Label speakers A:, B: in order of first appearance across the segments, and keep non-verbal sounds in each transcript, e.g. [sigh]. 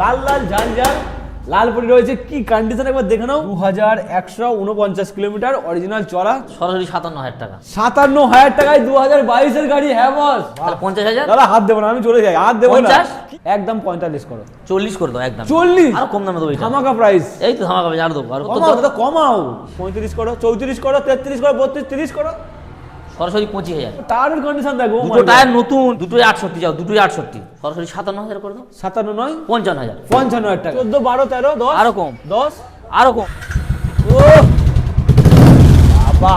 A: লাল লাল ঝাল ঝাল লাল পরি রয়েছে কি কন্ডিশন একবার দেখে নাও। দু হাজার একশো উনপঞ্চাশ কিলোমিটার অরিজিনাল চড়া।
B: সরাসরি সাতান্ন হাজার টাকা।
A: সাতান্ন হাজার টাকায় দু হাজার বাইশের গাড়ি হ্যাঁ বস।
B: পঞ্চাশ হাজার?
A: দাদা হাত দেবো না আমি চলে যাই। হাত দেবো না? একদম পঁয়তাল্লিশ করো।
B: চল্লিশ করে দাও একদম।
A: চল্লিশ?
B: আরও কম দামে দেবো
A: ধামাকা প্রাইস
B: এই তো ধামাকা আরও দেবো। আরও
A: কমাও দাদা কমাও। পঁয়ত্রিশ করো চৌত্রিশ করো তেত্রিশ করো বত্রিশ তিরিশ করো।
B: সরাসরি পঁচিশ হাজার।
A: টায়ারের কন্ডিশন দেখো oh
B: দুটো টায়ার নতুন দুটোই আটষট্টি যাও দুটোই আটষট্টি। সরাসরি সাতান্ন হাজার করে দাও।
A: সাতান্ন নয়?
B: পঞ্চান্ন হাজার।
A: পঞ্চান্ন হাজার টাকা। চোদ্দ বারো তেরো দশ?
B: আরও কম।
A: দশ?
B: আরও কম।
A: ও বাবা।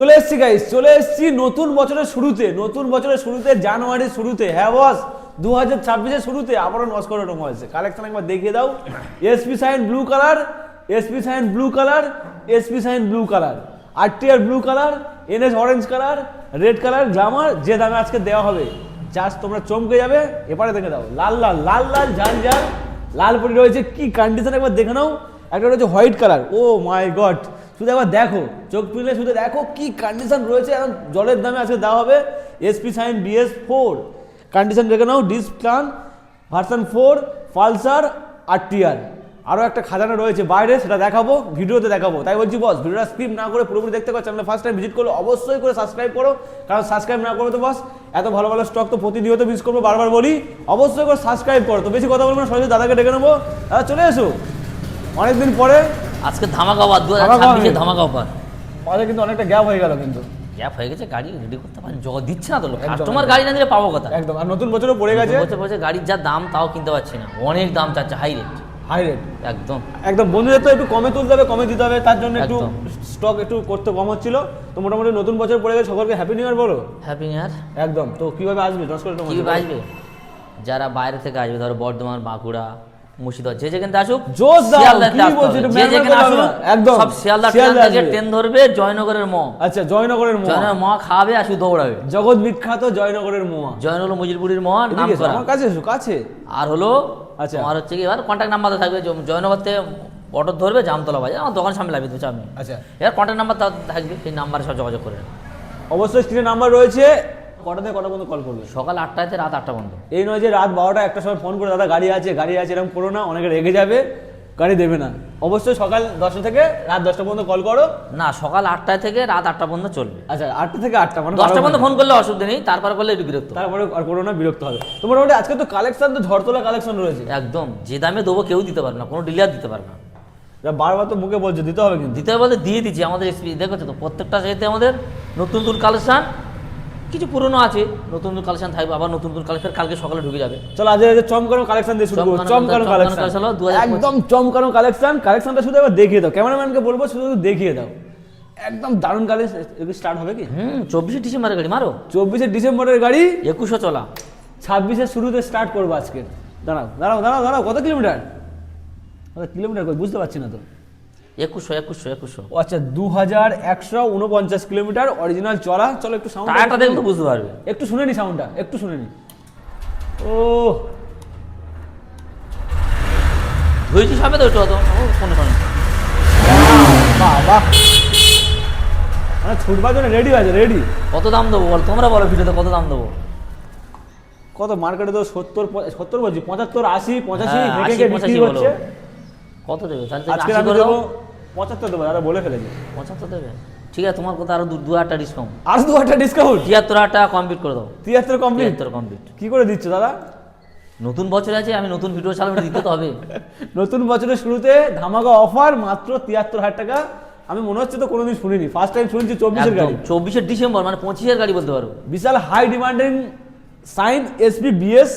A: চলে এসছি গাইস চলে এসছি নতুন বছরের শুরুতে নতুন বছরের শুরুতে জানুয়ারির শুরুতে। হ্যাঁ বস দু হাজার ছাব্বিশের শুরুতে আবারও নস্কর হয়েছে কালেকশন একবার দেখিয়ে দাও। SP Shine blue colour SP Shine blue colour SP Shine blue colour RTR blue colour NS orange colour red colour Glamour যে দামে আজকে দেওয়া হবে। জাস্ট তোমরা চমকে যাবে, এপারে দেখে দাও। লাল লাল লাল লাল, ঝাল ঝাল। লাল পরি রয়েছে, কি কন্ডিশন একবার দেখে নাও। একটা রয়েছে white colour oh my god শুধু একবার দেখো। চোখ পিলে শুধু দেখো কি কন্ডিশন রয়েছে। এখন জলের দামে আজকে দেওয়া হবে SP Shine BS four condition দেখে নাও disc plan version four Pulsar R TR আরও একটা খাজানা রয়েছে বাইরে সেটা দেখাবো ভিডিওতে দেখাবো। তাই বলছি বস ভিডিওটা স্কিপ না করে পুরোপুরি দেখতে পারো চ্যানেলে ফার্স্ট টাইম ভিজিট করলে অবশ্যই করে সাবস্ক্রাইব করো কারণ সাবস্ক্রাইব না করো তো বস এত ভালো ভালো স্টক তো প্রতিনিয়ত মিস করব বারবার বলি অবশ্যই করে সাবস্ক্রাইব করো। তো বেশি কথা বলব না সরাসরি দাদাকে ডেকে নেব। দাদা চলে এসো। অনেকদিন পরে
B: আজকে ধামাকা অফার দু হাজার
A: ধামাকা
B: অফার
A: কিন্তু অনেকটা গ্যাপ হয়ে গেল কিন্তু।
B: গ্যাপ হয়ে গেছে গাড়ি রেডি করতে পারেন দিচ্ছে না তো লোক। কাস্টমার গাড়ি না দিলে পাবো কথা
A: একদম আর নতুন বছরও পড়ে গেছে।
B: বছর বছর গাড়ির যা দাম তাও কিনতে পারছি না। অনেক দাম চাচ্ছে হাই রেট
A: হাই রেট
B: একদম।
A: একদম বন্ধুদের তো একটু কমে তুলতে হবে কমে দিতে হবে তার জন্য একটু স্টক একটু করতে কম হচ্ছিল। তো মোটামুটি নতুন বছর পড়ে গেছে সকলকে হ্যাপি নিউ ইয়ার বলো।
B: হ্যাপি নিউ ইয়ার
A: একদম তো কীভাবে আসবে? দশ করে
B: কীভাবে আসবে? যারা বাইরে থেকে আসবে ধরো বর্ধমান বাঁকুড়া মুর্শিদাবাদ যে যেখানে আসুক যে যেখানে
A: একদম।
B: সব শিয়ালদা ট্রেন থেকে। ট্রেন ধরবে জয়নগরের ম
A: আচ্ছা জয়নগরের মোয়া।
B: জয়নগরের ম খাবে শুধু দৌড়াবে।
A: জগৎ বিখ্যাত জয়নগরের মোয়া।
B: জয়নগর মজিলপুরের ম নাম করা।
A: কাছে কাছে।
B: আর হলো
A: আচ্ছা।
B: আমার হচ্ছে কি এবার কন্ট্যাক্ট নাম্বার থাকবে জয়নগরতে জয়নগর থেকে অটো ধরবে জামতলা বাজার আমার দোকান সামনে লাগিয়ে দেবো আমি।
A: আচ্ছা।
B: এবার কন্ট্যাক্ট নাম্বার থাকবে সেই নাম্বারে সব যোগাযোগ করে
A: অবশ্যই স্ক্রিনে নাম্বার রয়েছে। কটা থেকে কটা পর্যন্ত কল করবে
B: সকাল আটটাতে রাত আটটা পর্যন্ত।
A: এই নয় যে রাত বারোটা একটা সময় ফোন করে দাদা গাড়ি আছে গাড়ি আছে এরকম করো না অনেকে রেগে যাবে। গাড়ি দেবে না। অবশ্যই সকাল দশটা থেকে রাত দশটা পর্যন্ত কল করো।
B: না সকাল আটটায় থেকে রাত আটটা পর্যন্ত চলবে।
A: আচ্ছা আটটা থেকে আটটা মানে
B: দশটা পর্যন্ত ফোন করলে অসুবিধা নেই তারপর করলে একটু বিরক্ত।
A: তারপরে আর করো না বিরক্ত হবে। তো মোটামুটি আজকে তো কালেকশন তো ঝড়তলা কালেকশন রয়েছে।
B: একদম যে দামে দেবো কেউ দিতে পারবে না কোনো ডিলার দিতে পারবে না।
A: বারবার তো মুখে বলছে দিতে হবে কিন্তু।
B: দিতে হবে বলতে দিয়ে দিচ্ছি আমাদের এসপি দেখেছ তো প্রত্যেকটা সাথে আমাদের নতুন নতুন কালেকশন কিছু পুরনো আছে নতুন নতুন কালেকশন থাকবে আবার নতুন নতুন কালেকশন কালকে সকালে ঢুকে যাবে।
A: চলো আজ আজ চমকানো কালেকশন দিয়ে শুরু করব।
B: চমকানো
A: কালেকশন
B: collection 2025
A: একদম চমকানো কালেকশন কালেকশনটা শুধু একবার দেখিয়ে দাও। ক্যামেরাম্যানকে বলব শুধু দেখিয়ে দাও। একদম দারুণ কালেকশন স্টার্ট হবে কি?
B: হুম চব্বিশে ডিসেম্বরের গাড়ি মারো।
A: চব্বিশে ডিসেম্বরের গাড়ি।
B: একুশো চলা।
A: ছাব্বিশের শুরুতে স্টার্ট করব আজকে। দাঁড়াও দাঁড়াও দাঁড়াও দাঁড়াও। কত কিলোমিটার কত কিলোমিটার কই? বুঝতে পারছি না তো।
B: একুশশো একুশশো একুশশো।
A: আচ্ছা দু হাজার একশো উনপঞ্চাশ কিলোমিটার অরিজিনাল চলা। চলো একটু সাউন্ড
B: টায়ারটা দেখলে তো বুঝতে পারবে।
A: একটু শুনে নি সাউন্ডটা একটু শুনে নি। ও।
B: ধুয়েছি সবে তো একটু অত? কোনো শোনে
A: বাহ বাহ মানে ছুটবার জন্য রেডি আছে রেডি
B: কত দাম দেবো বল? তোমরা বলো ভিডিওতে কত দাম দেবো?
A: কত মার্কেটে তো সত্তর সত্তর বলছি পঁচাত্তর আশি পঁচাশি
B: হ্যাঁ,
A: হেঁকে
B: 80,
A: হেঁকে বিক্রি
B: 85 বলো।
A: হচ্ছে।
B: কত দেবে? তাহলে
A: আজকে আমি দেবো পঁচাত্তর দেবো দাদা বলে ফেলেছি।
B: পঁচাত্তর দেবে? ঠিক আছে তোমার কথা আরও দু হাজার ডিসকাউন্ট
A: আর দু একটা ডিসকাউন্ট
B: তিয়াত্তর হাজার টাকা কমপ্লিট করে দাও।
A: তিয়াত্তর কমপ্লিট
B: তিয়াত্তর কমপ্লিট
A: কি করে দিচ্ছ দাদা?
B: নতুন বছর আছে আমি নতুন ভিডিও চালাবো দিতে তো হবে। [laughs]
A: নতুন বছরের শুরুতে ধামাকা অফার মাত্র তিয়াত্তর হাজার টাকা। আমি মনে হচ্ছে তো কোনোদিন শুনিনি। ফার্স্ট টাইম শুনছি চব্বিশের গাড়ি।
B: চব্বিশে ডিসেম্বর মানে পঁচিশের গাড়ি বলতে পারো।
A: বিশাল high demanding Shine SP BS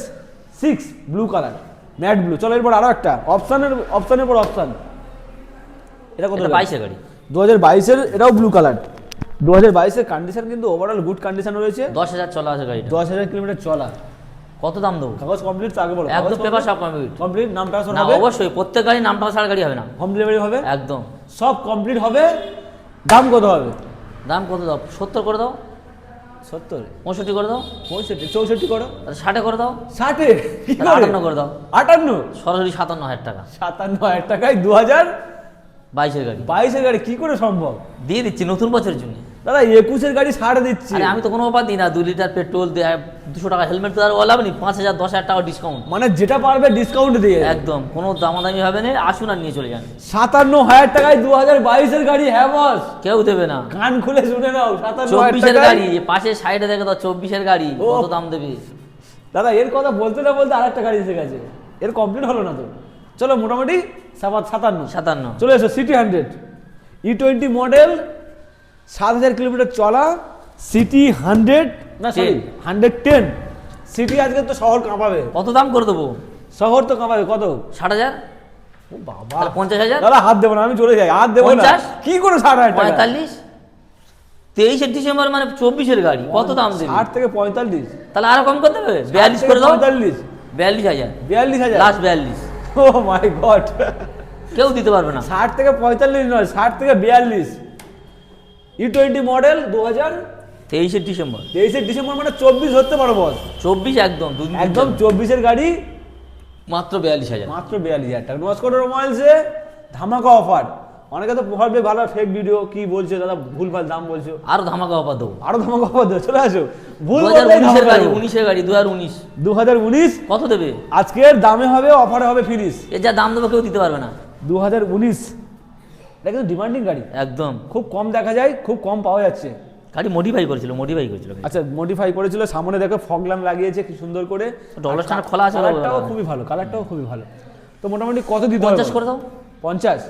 A: six blue colour matt blue. চলো এরপর আরও একটা। অপশানের অপশানের পর অপশান। এটা কত
B: বাইশে গাড়ি।
A: দু হাজার বাইশের এটাও ব্লু কালার দু হাজার বাইশের কন্ডিশন কিন্তু ওভারঅল গুড কন্ডিশন রয়েছে।
B: দশ হাজার চলা আছে গাড়ি
A: দশ হাজার কিলোমিটার চলা।
B: কত দাম দেবো?
A: কাগজ কমপ্লিট তো আগে বলো।
B: একদম পেপার সব কমপ্লিট
A: কমপ্লিট নাম ট্রান্সফার হবে?
B: অবশ্যই। প্রত্যেক গাড়ি নাম ছাড়া গাড়ি হবে না।
A: হোম ডেলিভারি হবে?
B: একদম।
A: সব কমপ্লিট হবে। দাম কত হবে?
B: দাম কত দাও? সত্তর করে দাও।
A: সত্তর।
B: পঁয়ষট্টি করে দাও।
A: পঁয়ষট্টি চৌষট্টি করো।
B: ষাটে করে দাও।
A: ষাটে?
B: আটান্ন করে দাও।
A: আটান্ন?
B: সরাসরি সাতান্ন হাজার টাকা।
A: সাতান্ন হাজার টাকায় দু হাজার
B: বাইশের গাড়ি।
A: বাইশের গাড়ি কি করে সম্ভব?
B: দিয়ে দিচ্ছি নতুন বছরের জন্য।
A: দাদা একুশের গাড়ি ছাড় দিচ্ছি।
B: আমি তো কোনো অফার দিই না দু লিটার পেট্রোল দিয়ে দুশো টাকা হেলমেট তো আর ওলাম নি পাঁচ হাজার দশ হাজার টাকা ডিসকাউন্ট
A: মানে যেটা পারবে ডিসকাউন্ট দিয়ে।
B: একদম কোনো দামাদামি হবে না আসুন আর নিয়ে চলে যান।
A: সাতান্ন হাজার টাকায় দু হাজার বাইশের গাড়ি হ্যাঁ বস
B: কেউ দেবে না।
A: কান খুলে শুনে নাও সাতান্ন
B: চব্বিশের গাড়ি পাশে সাইডে দেখে তো চব্বিশের গাড়ি। কত দাম দেবে?
A: দাদা এর কথা বলতে না বলতে আরেকটা গাড়ি এসে গেছে। এর কমপ্লিট হলো না তো। চলো মোটামুটি সাতান্ন।
B: সাতান্ন।
A: চলে এসো CT hundred E twenty model সাত হাজার কিলোমিটার চলা সিটি হান্ড্রেড না সরি হান্ড্রেড টেন সিটি আজকে তো শহর কাঁপাবে।
B: কত দাম করে দেবো?
A: শহর তো কাঁপাবে কত?
B: ষাট হাজার?
A: বাবা।
B: পঞ্চাশ হাজার?
A: দাদা হাত দেবো না আমি চলে যাই হাত দেবো না? কি করে ষাট হাজার
B: পঁয়তাল্লিশ? তেইশে ডিসেম্বর মানে চব্বিশের গাড়ি কত দাম দেবে?
A: ষাট থেকে পঁয়তাল্লিশ।
B: তাহলে আরও কম করে দেবে বিয়াল্লিশ করে দাও।
A: পঁয়তাল্লিশ।
B: বিয়াল্লিশ হাজার।
A: বিয়াল্লিশ হাজার?
B: লাস্ট বিয়াল্লিশ।
A: ও মাই গড
B: কেউ দিতে পারবে না।
A: ষাট থেকে পঁয়তাল্লিশ নয় ষাট থেকে বিয়াল্লিশ। ই টোয়েন্টি মডেল দু হাজার
B: তেইশে ডিসেম্বর।
A: তেইশে ডিসেম্বর মানে চব্বিশ ধরতে পারো বস
B: চব্বিশ একদম
A: একদম চব্বিশের গাড়ি।
B: মাত্র বিয়াল্লিশ হাজার।
A: মাত্র বিয়াল্লিশ হাজার টাকা। নস্কোটো রোমাইলসে ধামাকা অফার অনেকে তো ভাববে ভালো ফেক ভিডিও কি বলছে দাদা ভুলভাল দাম বলছো।
B: আরও ধামাকা অফার দেবো।
A: আরও ধামাকা অফার দেবে চলে আসো। ভুল
B: উনিশের গাড়ি উনিশের গাড়ি দু হাজার উনিশ।
A: দু হাজার উনিশ?
B: কত দেবে?
A: আজকের দামে হবে অফারে হবে ফিনিশ
B: এর যা দাম দেবো কেউ দিতে পারবে না।
A: দু হাজার উনিশ। এটা কিন্তু ডিমান্ডিং গাড়ি।
B: একদম।
A: খুব কম দেখা যায় খুব কম পাওয়া যাচ্ছে।
B: গাড়ি মডিফাই করেছিল মডিফাই করেছিল
A: আচ্ছা মডিফাই করেছিল সামনে দেখো ফগ ল্যাম্প লাগিয়েছে কি সুন্দর করে।
B: ডলার খোলা আছে
A: কালারটাও খুবই ভালো কালারটাও খুবই ভালো। তো মোটামুটি কত দিতে
B: পঞ্চাশ করে দাও।
A: পঞ্চাশ।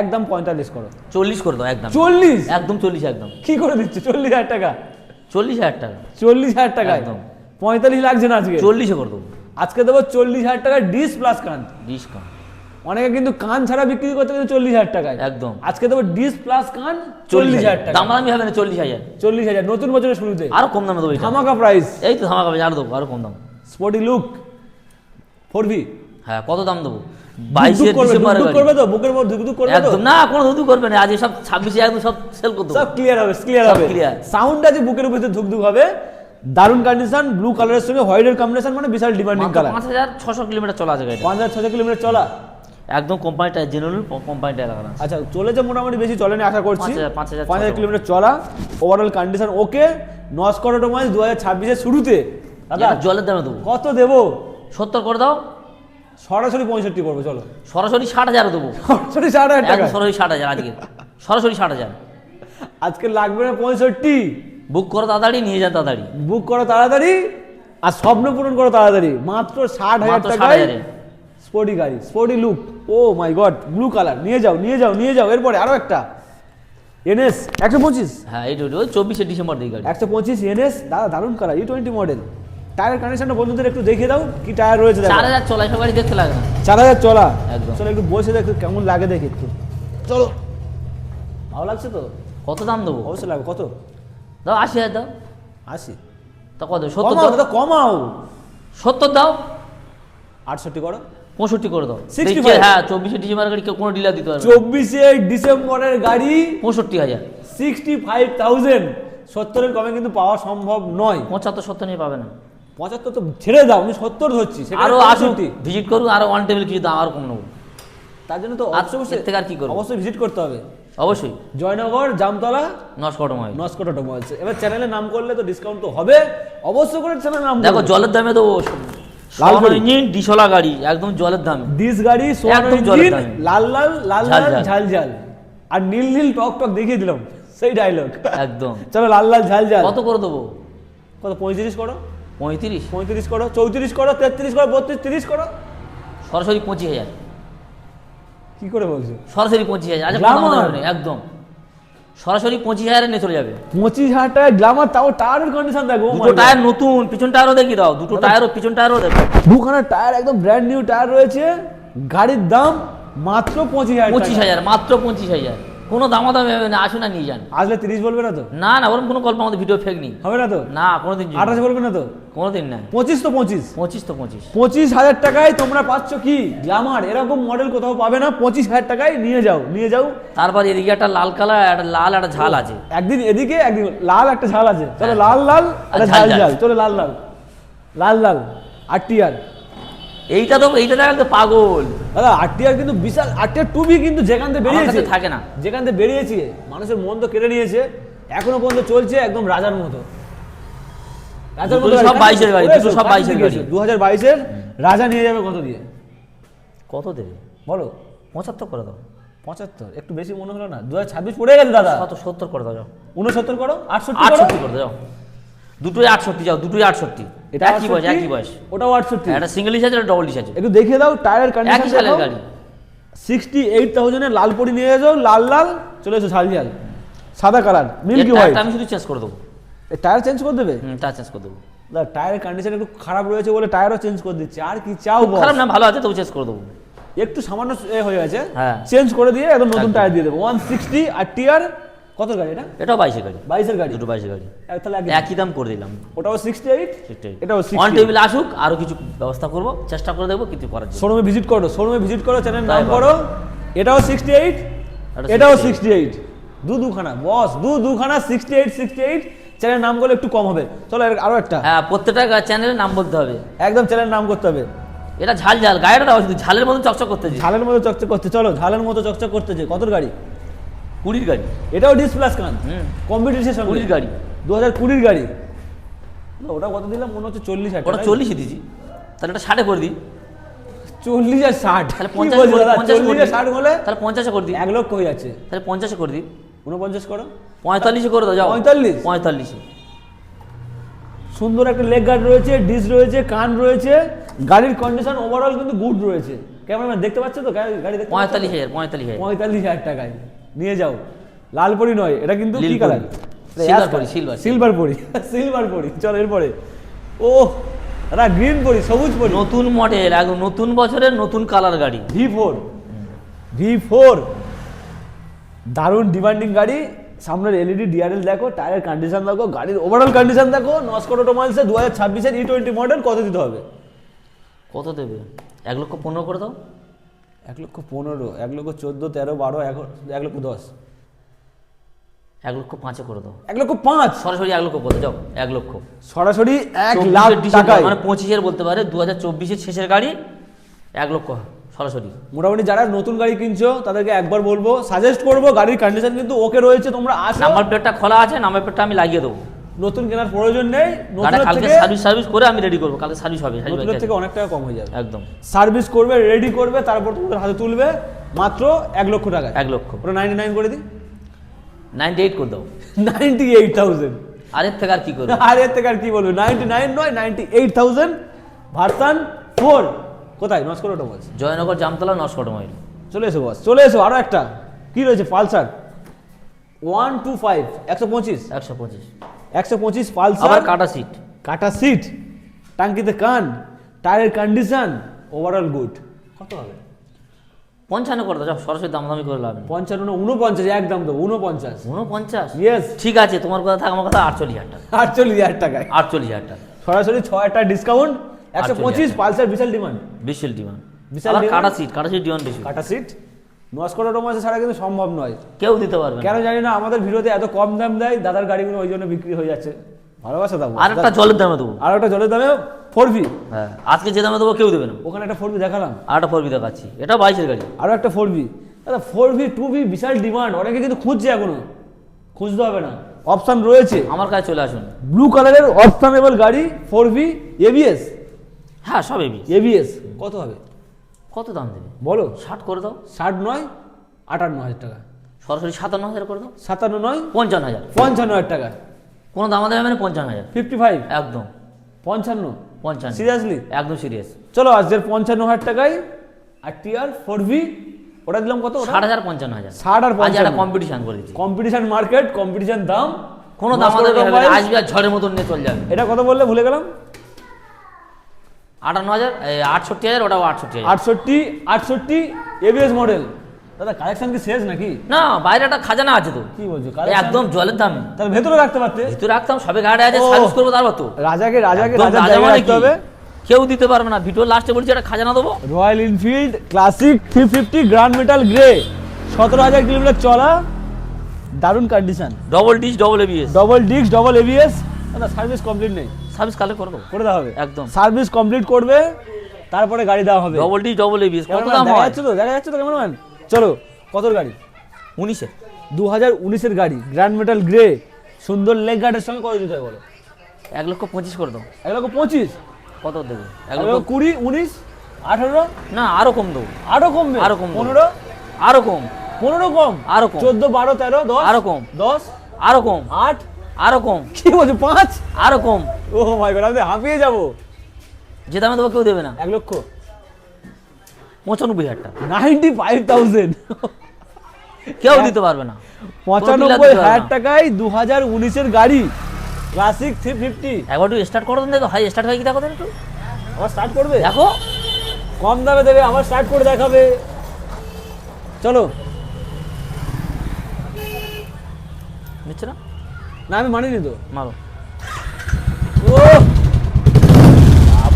A: একদম পঁয়তাল্লিশ করো।
B: চল্লিশ করে দাও একদম।
A: চল্লিশ?
B: একদম চল্লিশ একদম।
A: কি করে দিচ্ছে? চল্লিশ হাজার টাকা?
B: চল্লিশ হাজার টাকা।
A: চল্লিশ হাজার টাকা?
B: একদম।
A: পঁয়তাল্লিশ লাগছে না আজকে?
B: চল্লিশে করে দেবো।
A: আজকে দেবো চল্লিশ হাজার টাকা ডিস প্লাস কান।
B: ডিসকাউন্ট
A: অনেকে কিন্তু কান ছাড়া বিক্রি করতে গেলে চল্লিশ হাজার টাকায়।
B: একদম।
A: আজকে দেবো ডিস প্লাস কান চল্লিশ হাজার টাকা।
B: দাম দামি হবে না চল্লিশ হাজার।
A: চল্লিশ হাজার নতুন বছরের শুরুতে।
B: আরও কম দামে দেবো
A: ধামাকা প্রাইস
B: এই তো ধামাকা হবে, আরও দেবো আরও কম দাম।
A: স্পোর্টি লুক ফোর ভি
B: হ্যাঁ কত দাম দেবো? বাইশে
A: করবে
B: ডিসেম্বর
A: করবে তো? বুকের মধ্যে ধুকধুক করবে
B: একদম না কোনো ধুধু করবে না আজ সব ছাব্বিশে একদম সব সেল করে
A: সব ক্লিয়ার হবে ক্লিয়ার হবে।
B: clear।
A: সাউন্ড আছে বুকের উপরে ধুকধুক হবে। দারুণ কন্ডিশন ব্লু কালারের সঙ্গে হোয়াইটের কম্বিনেশন মানে বিশাল ডিমান্ডিং কালার
B: পাঁচ হাজার ছশো কিলোমিটার চলা আছে গাড়িটা।
A: পাঁচ হাজার ছশো কিলোমিটার চলা।
B: একদম কোম্পানিটা জেনুইন কোম্পানিটা লাগানো।
A: আচ্ছা চলেছে মোটামুটি বেশি চলেনি আশা করছি।
B: পাঁচ হাজার- পাঁচ হাজার।
A: কিলোমিটার চলা ওভারঅল কন্ডিশন ওকে নস করোটো মাইল দু হাজার ছাব্বিশের শুরুতে। দাদা
B: জলের দামে দেবো।
A: কত দেবো?
B: সত্তর করে দাও।
A: সরাসরি পঁয়ষট্টি করব চলো।
B: সরাসরি ষাট হাজার দেবো।
A: সরাসরি ষাট হাজার টাকা।
B: সরাসরি ষাট হাজার আজকে। সরাসরি ষাট হাজার।
A: আজকে লাগবে না পঁয়ষট্টি।
B: বুক করো তাড়াতাড়ি নিয়ে যান তাড়াতাড়ি।
A: বুক করো তাড়াতাড়ি আর স্বপ্ন পূরণ করো তাড়াতাড়ি। মাত্র ষাট হাজার
B: হাজারে।
A: স্পোর্টি গাড়ি sporty look oh my god blue colour নিয়ে যাও নিয়ে যাও নিয়ে যাও। এরপরে আরও একটা। এনএস একশো পঁচিশ।
B: হ্যাঁ এই ওই চব্বিশে ডিসেম্বর দিই গাড়ি।
A: একশো পঁচিশ এনএস দাদা দারুণ colour E twenty model tyre কন্ডিশনটা বন্ধুদের একটু দেখিয়ে দাও কি টায়ার রয়েছে দেখো।
B: চার হাজার চলা সব গাড়ি দেখতে লাগে না।
A: চার হাজার চলা।
B: একদম।
A: চলো একটু বসে দেখো কেমন লাগে দেখি একটু। চলো। ভালো লাগছে তো?
B: কত দাম দেবো?
A: অবশ্যই লাগবে কত?
B: দাও আশি হাজার দাও।
A: আশি।
B: তা কত? সত্তর দাও।
A: কমাও।
B: সত্তর দাও।
A: আটষট্টি করো।
B: পঁয়ষট্টি করে দাও।
A: 65
B: দেখছি, হ্যাঁ চব্বিশে ডিসেম্বর গাড়ি কোনো ডিলার দিতে পারবে
A: চব্বিশে ডিসেম্বরের গাড়ি
B: পঁয়ষট্টি হাজার।
A: সিক্সটি ফাইভ থাউজেন্ড সত্তরের কমে কিন্তু পাওয়া সম্ভব নয়।
B: পঁচাত্তর সত্তর নিয়ে পাবে না।
A: পঁচাত্তর তো ছেড়ে দাও আমি সত্তর ধরছি সেখানে
B: আরও আসুন ভিজিট করুন আরও ওয়ান টেবিল কিছু দাম আরও কম নেব।
A: তার জন্য তো অবশ্যই
B: থেকে আর কি করব?
A: অবশ্যই ভিজিট করতে হবে।
B: অবশ্যই।
A: জয়নগর জামতলা
B: নস্কট মোবাইল
A: নস্কট এবার চ্যানেলে নাম করলে তো ডিসকাউন্ট তো হবে। অবশ্যই করে চ্যানেলে নাম
B: দেখো জলের দামে তো
A: লাল
B: ইঞ্জিন ডিসলা গাড়ি একদম জলের দামে।
A: ডিস গাড়ি
B: একদম জলের দামে।
A: লাল লাল লাল লাল
B: ঝাল।
A: ঝাল। আর নীল নীল টক টক দেখিয়ে দিলাম সেই ডায়লগ
B: একদম।
A: চলো লাল লাল ঝাল ঝাল।
B: কত করে দেবো?
A: কত পঁয়ত্রিশ করো?
B: পঁয়ত্রিশ।
A: পঁয়ত্রিশ করো চৌত্রিশ করো তেত্রিশ করো বত্রিশ তিরিশ করো।
B: সরাসরি পঁচিশ হাজার।
A: কি করে বলছো?
B: সরাসরি পঁচিশ হাজার। আচ্ছা একদম। সরাসরি পঁচিশ হাজারে নিয়ে চলে যাবে।
A: পঁচিশ হাজার টাকা গ্লামার তাও টায়ারের কন্ডিশন দেখো
B: দুটো টায়ার নতুন পিছন টায়ারও দেখি দাও দুটো টায়ারও পিছন টায়ারও দেখো।
A: দুখানা টায়ার একদম ব্র্যান্ড নিউ টায়ার রয়েছে গাড়ির দাম মাত্র পঁচিশ হাজার
B: পঁচিশ হাজার মাত্র পঁচিশ হাজার। কোনো দামাদামি হবে না আসুন না নিয়ে যান।
A: আসলে তিরিশ বলবে না তো?
B: না না ওরকম কোনো গল্প আমাদের ভিডিও ফেক নেই।
A: হবে না তো?
B: না কোনোদিন
A: আঠাশ বলবে না তো?
B: কোনোদিন না।
A: পঁচিশ তো পঁচিশ।
B: পঁচিশ তো পঁচিশ।
A: পঁচিশ হাজার টাকায় তোমরা পাচ্ছ কি? গ্লামার এরকম মডেল কোথাও পাবে না। পঁচিশ হাজার টাকায় নিয়ে যাও নিয়ে যাও।
B: তারপর এদিকে একটা লাল কালার একটা লাল একটা ঝাল আছে।
A: একদিন এদিকে একদিন লাল একটা ঝাল আছে। চলো লাল লাল একটা
B: ঝাল
A: ঝাল
B: ঝাল।
A: ঝাল। চলো লাল লাল। লাল লাল। আর টিয়ার।
B: এইটা তো এইটা দেখা পাগল।
A: দাদা কিন্তু বিশাল টুবি কিন্তু যেখান থেকে বেরিয়েছে।
B: থাকে না।
A: যেখান থেকে বেরিয়েছে মানুষের মন তো কেড়ে নিয়েছে। এখনও পর্যন্ত চলছে একদম রাজার মতো। রাজার
B: দুটো সব 22 গাড়ি, দুটো সব 22 গাড়ি।
A: দু হাজার বাইশের রাজা নিয়ে যাবে কত দিয়ে?
B: কত দেবে?
A: বলো।
B: পঁচাত্তর করে দাও।
A: পঁচাত্তর একটু বেশি মনে হলো না। দু হাজার ছাব্বিশ পড়ে গেছে দাদা।
B: কত সত্তর করে দাও যাও।
A: উনসত্তর করো আটষট্টি করো।
B: আটষট্টি করে দাও যাও। দুটোই আটষট্টি যাও দুটোই আটষট্টি।
A: এটা
B: একই বয়স একই বয়স।
A: ওটাও আটষট্টি।
B: একটা সিঙ্গেল ডিস আছে ডবল আছে।
A: একটু দেখিয়ে দাও টায়ারের
B: একই সালের গাড়ি।
A: সিক্সটি এইট থাউজেন্ডের লাল পরি নিয়ে যাও লাল লাল চলে এসো ঝাল ঝাল সাদা কালার মিল্কি হোয়াইট
B: আমি শুধু চেঞ্জ করে দেবো।
A: টায়ার চেঞ্জ করে দেবে?
B: হুম টায়ার চেঞ্জ করে দেবো।
A: দাদা টায়ারের কন্ডিশন একটু খারাপ রয়েছে বলে টায়ারও চেঞ্জ করে দিচ্ছে। আর কি চাও
B: খারাপ না ভালো আছে তবু চেঞ্জ করে দেবো।
A: একটু সামান্য হয়ে গেছে।
B: হ্যাঁ।
A: চেঞ্জ করে দিয়ে একদম নতুন টায়ার দিয়ে দেবো। ওয়ান সিক্সটি আর টিয়ার কত গাড়ি এটা?
B: এটাও বাইশে গাড়ি।
A: বাইশের গাড়ি?
B: দুটো বাইশে গাড়ি।
A: তাহলে
B: একই দাম করে দিলাম।
A: ওটাও সিক্সটি এইট এটাও
B: অন টেবিল আসুক আরও কিছু ব্যবস্থা করব চেষ্টা করে দেখব কিছু করার
A: শোরুমে ভিজিট করো শোরুমে ভিজিট করো চ্যানেল নাম করো। এটাও সিক্সটি এইট এটাও সিক্সটি এইট দু দুখানা বস দু দুখানা sixty eight sixty eight channel নাম করলে একটু কম হবে। চলো এর আরও একটা।
B: হ্যাঁ প্রত্যেকটা চ্যানেলের নাম বলতে হবে।
A: একদম চ্যানেল নাম করতে হবে।
B: এটা ঝাল ঝাল। গাড়িটা দাও ঝালের মতন চকচক করতেছে
A: ঝালের মতো চকচক করতে চলো ঝালের মতো চকচক করতেছে কত গাড়ি?
B: কুড়ির গাড়ি।
A: এটাও ডিস প্লাস কান। কম্পিটিশন
B: কুড়ির গাড়ি।
A: দু হাজার কুড়ির গাড়ি। ওটা কত দিলাম? মনে হচ্ছে চল্লিশ হাজার
B: ওটা চল্লিশে দিয়েছি। তাহলে এটা ষাটে করে দিই।
A: চল্লিশ আর ষাট।
B: তাহলে পঞ্চাশ
A: চল্লিশ আর ষাট হলে
B: তাহলে পঞ্চাশে করে দিই।
A: এক লক্ষ হয়ে যাচ্ছে।
B: তাহলে পঞ্চাশে করে দিই।
A: উনপঞ্চাশ করো।
B: পঁয়তাল্লিশে করে দাও যাও।
A: পঁয়তাল্লিশ?
B: পঁয়তাল্লিশে।
A: সুন্দর একটা লেগ গার্ড রয়েছে ডিস রয়েছে কান রয়েছে। গাড়ির কন্ডিশন ওভারঅল কিন্তু গুড রয়েছে। ক্যামেরাম্যান দেখতে পাচ্ছ তো? গাড়ি দেখতে
B: পঁয়তাল্লিশ হাজার পঁয়তাল্লিশ হাজার।
A: পঁয়তাল্লিশ হাজার টাকায়। নিয়ে যাও। লাল পরি নয় এটা কিন্তু কি কালার।
B: Silver পরি, silver,
A: সিলভার পরি সিলভার পরি চলো এরপরে। ও দাদা গ্রিন পরি সবুজ পরি।
B: নতুন মডেল একদম নতুন বছরের নতুন কালার গাড়ি।
A: ভি ফোর ভি ফোর দারুণ ডিমান্ডিং গাড়ি। সামনের এলইডি ডিআরএল দেখো টায়ারের কন্ডিশন দেখো গাড়ির ওভারঅল কন্ডিশন দেখো নস্কর অটোমাইলসে দু হাজার ছাব্বিশের ই টোয়েন্টি মডেল কত দিতে হবে?
B: কত দেবে? এক লক্ষ পনেরো করে দাও।
A: এক লক্ষ পনেরো এক লক্ষ চোদ্দ তেরো বারো এক লক্ষ দশ।
B: এক লক্ষ পাঁচে করে দাও।
A: এক লক্ষ পাঁচ?
B: সরাসরি এক লক্ষ বলতে যাও এক লক্ষ।
A: সরাসরি এক
B: 24
A: লাখ টাকায়।
B: মানে পঁচিশের বলতে পারে দু হাজার চব্বিশের শেষের গাড়ি এক লক্ষ সরাসরি।
A: মোটামুটি যারা নতুন গাড়ি কিনছো তাদেরকে একবার বলব সাজেস্ট করব গাড়ির কন্ডিশন কিন্তু ওকে রয়েছে তোমরা আসো।
B: নাম্বার প্লেটটা খোলা আছে নাম্বার প্লেটটা আমি লাগিয়ে দেবো।
A: নতুন কেনার প্রয়োজন নেই
B: কালকে সার্ভিস সার্ভিস করে আমি রেডি করব কালকে সার্ভিস হবে
A: থেকে অনেক টাকা কম হয়ে যাবে।
B: একদম।
A: সার্ভিস করবে রেডি করবে তারপর তোমাদের হাতে তুলবে মাত্র এক লক্ষ টাকা
B: এক লক্ষ।
A: ওটা নাইনটি নাইন করে দিই।
B: নাইনটি এইট করে দাও।
A: নাইনটি এইট থাউজেন্ড
B: আর এর থেকে আর কি করব?
A: আর এর থেকে আর কি বলবে? নাইনটি নাইন নয় ninety eight thousand version four. কোথায়? নস্কর অটোমোবাইলস
B: জয়নগর জামতলা নশো মাইল
A: চলে এসো বস চলে এসো আরও একটা। কি রয়েছে? পালসার। ওয়ান টু ফাইভ একশো পঁচিশ।
B: একশো পঁচিশ।
A: একশো পঁচিশ
B: আবার
A: পালসার
B: কাটা সিট
A: কাটা সিট টাঙ্কিতে কান টায়ারের কন্ডিশন ওভারঅল গুড কত হবে?
B: পঞ্চান্ন করে দাও সরাসরি দামাদামি করে লাভ
A: পঞ্চান্ন উনপঞ্চাশ একদম দেবো উনপঞ্চাশ
B: উনপঞ্চাশ
A: ইয়েস
B: ঠিক আছে তোমার কথা থাক আমার কথা আটচল্লিশ হাজার টাকা।
A: আটচল্লিশ হাজার টাকায়।
B: আটচল্লিশ হাজার টাকা।
A: সরাসরি ছ হাজার টাকা। ডিসকাউন্ট একশো পঁচিশ পালসার বিশাল ডিমান্ড
B: বিশাল ডিমান্ড
A: বিশাল
B: কাটা সিট কাটা সিট ডিমান্ড বেশি।
A: কাটা সিট নস্কর অটোমাসে ছাড়া কিন্তু সম্ভব নয়।
B: কেউ দিতে পারবে
A: কেন জানি না আমাদের ভিডিওতে এত কম দাম দেয় দাদার গাড়িগুলো ওই জন্য বিক্রি হয়ে যাচ্ছে। ভালোবাসা দাম
B: আর একটা জলের দামে দেবো।
A: আর একটা জলের দামে ফোর ভি।
B: হ্যাঁ আজকে যে দামে দেবো কেউ দেবে না।
A: ওখানে একটা ফোর ভি দেখালাম।
B: আর একটা ফোর বি দেখাচ্ছি। এটা বাইশের গাড়ি।
A: আরও একটা ফোর ভি। দাদা ফোর ভি টু ভি বিশাল ডিমান্ড। অনেকে কিন্তু খুঁজছে এখনও। খুঁজতে হবে না। অপশান রয়েছে।
B: আমার কাছে চলে আসুন।
A: ব্লু কালারের অপশানেবল গাড়ি ফোর ভি এবিএস
B: হ্যাঁ সব এবি
A: এবিএস কত হবে?
B: কত দাম দেবে?
A: বলো।
B: ষাট করে দাও।
A: ষাট নয় আটান্ন হাজার টাকা।
B: সরাসরি সাতান্ন হাজার করে দাও।
A: সাতান্ন নয়
B: পঞ্চান্ন হাজার।
A: পঞ্চান্ন হাজার টাকা।
B: কোনো দাম দেবে মানে পঞ্চান্ন হাজার।
A: ফিফটি ফাইভ
B: একদম।
A: পঞ্চান্ন?
B: পঞ্চান্ন।
A: সিরিয়াসলি
B: একদম সিরিয়াস
A: চলো আজকের পঞ্চান্ন হাজার টাকায় আর টিআর ফোর ভি ওটা দিলাম কত?
B: ষাট হাজার পঞ্চান্ন হাজার।
A: ষাট আর পঞ্চান্ন।
B: কম্পিটিশন করে দিচ্ছি।
A: কম্পিটিশন মার্কেট কম্পিটিশন দাম।
B: কোনো দাম আসবে আর ঝড়ের মতন নিয়ে চলে যাবে।
A: এটা কত বললে ভুলে গেলাম?
B: আটান্ন হাজার আটষট্টি হাজার ওটাও আটষট্টি
A: আটষট্টি আটষট্টি এবিএস মডেল দাদা কালেকশন কি শেষ নাকি?
B: না বাইরে একটা খাজানা আছে তো।
A: কি বলছো
B: একদম জলের দামে।
A: তাহলে ভেতরে রাখতে পারতে?
B: ভিতরে রাখতাম সবে গাড়ি আছে সার্ভিস করব তারপর তো।
A: রাজাকে রাজাকে
B: রাজা মানে
A: রাখতে হবে।
B: কেউ দিতে পারবে না। ভিডিও লাস্টে বলছি একটা খাজানা দেবো।
A: Royal Enfield Classic three fifty grand metal grey সতেরো হাজার কিলোমিটার চলা দারুণ condition
B: double disc double ABS
A: double disc double ABS দাদা সার্ভিস কমপ্লিট নেই।
B: সার্ভিস কালে করে দেবো।
A: করে দেওয়া হবে।
B: একদম।
A: সার্ভিস কমপ্লিট করবে তারপরে গাড়ি দেওয়া হবে।
B: ডবল ডিস ডবল এবিএস কত দাম হয়?
A: তো দেখা যাচ্ছে তো ক্যামেরাম্যান? চলো কতর গাড়ি?
B: উনিশে
A: দু হাজার উনিশের গাড়ি গ্র্যান্ড মেটাল গ্রে সুন্দর লেগ গার্ডের সঙ্গে কত দিতে হবে বলো?
B: এক লক্ষ পঁচিশ করে দাও
A: এক লক্ষ পঁচিশ?
B: কত দেবে? এক লক্ষ
A: কুড়ি উনিশ আঠারো?
B: না আরও কম দেবো।
A: আরও কমবে
B: আরও কম।
A: পনেরো?
B: আরও কম।
A: পনেরো কম?
B: আরও কম।
A: চোদ্দ বারো তেরো দশ?
B: আরও কম।
A: দশ?
B: আরও কম।
A: আট?
B: আরও কম।
A: কি বলছো পাঁচ?
B: আরও কম।
A: ও মাই গড আমি হাঁপিয়ে যাব।
B: যে দামে দেবো কেউ দেবে না।
A: এক লক্ষ।
B: পঁচানব্বই হাজার টাকা।
A: Ninety five thousand.
B: কেউ দিতে পারবে না।
A: পঁচানব্বই হাজার টাকায় দু হাজার উনিশের গাড়ি। Classic three fifty.
B: একবার একটু স্টার্ট করো দেখো। হাই স্টার্ট হয় কি দেখো একটু।
A: আবার স্টার্ট করবে?
B: দেখো।
A: কম দামে দেবে আবার স্টার্ট করে দেখাবে। চলো
B: নিচ্ছে না
A: না আমি মানিনি তো।
B: মারো।
A: ও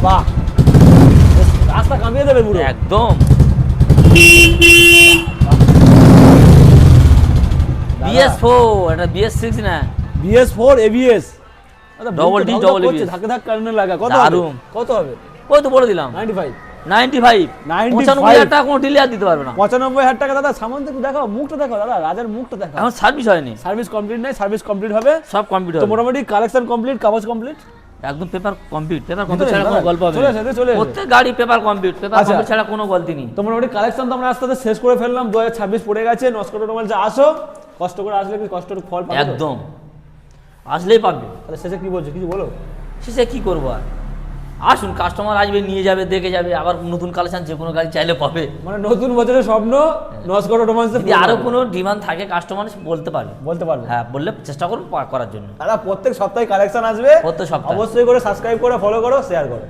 A: বাবা। রাস্তা কামিয়ে দেবে পুরো।
B: একদম। বিএস ফোর এটা বিএস সিক্স না।
A: BS four ABS
B: D, double ABS
A: ধাক্কা ধাক্কা কারণে লাগা। কত হবে?
B: দারুণ।
A: কত হবে?
B: ওই তো বলে দিলাম।
A: Ninety five
B: ninety five.
A: 95
B: পঁচানব্বই হাজার টাকা কোনো ডিলে দিতে পারবে না।
A: পঁচানব্বই হাজার টাকা দাদা সামান একটু দেখাও মুখটা দেখাও দাদা রাজার মুখটা দেখাও।
B: এখন সার্ভিস হয়নি।
A: সার্ভিস কমপ্লিট নাই সার্ভিস কমপ্লিট হবে।
B: সব কম্পিউটার
A: তো মোটামুটি কালেকশন কমপ্লিট কাগজ কমপ্লিট
B: একদম পেপার কমপ্লিট পেপার কমপ্লিট ছাড়া কোনো গল্প হবে
A: চলে
B: না।
A: এসো, চলে এসো।
B: প্রত্যেক গাড়ি পেপার কমপ্লিট পেপার। কমপ্লিট ছাড়া কোনো গলতি নেই।
A: তো মোটামুটি কালেকশন তো আমরা আস্তে আস্তে শেষ করে ফেললাম দু হাজার ছাব্বিশ পড়ে গেছে আসো কষ্ট করে আসলে কি কষ্ট ফল
B: একদম। আসলেই পাবে।
A: তাহলে শেষে কি বলছো কিছু বলো?
B: শেষে কি করব আর? আসুন কাস্টমার আসবে নিয়ে যাবে দেখে যাবে আবার নতুন কালেকশন যে কোনো গাড়ি চাইলে পাবে।
A: মানে নতুন বছরের স্বপ্ন নস্কর টোমান্সে
B: যদি আরও কোনো ডিমান্ড থাকে কাস্টমার বলতে পারবে।
A: বলতে পারবে।
B: হ্যাঁ বললে চেষ্টা করুন করার জন্য।
A: দাদা প্রত্যেক সপ্তাহে কালেকশন আসবে।
B: প্রত্যেক সপ্তাহে।
A: অবশ্যই করে সাবস্ক্রাইব করে ফলো করো শেয়ার করো।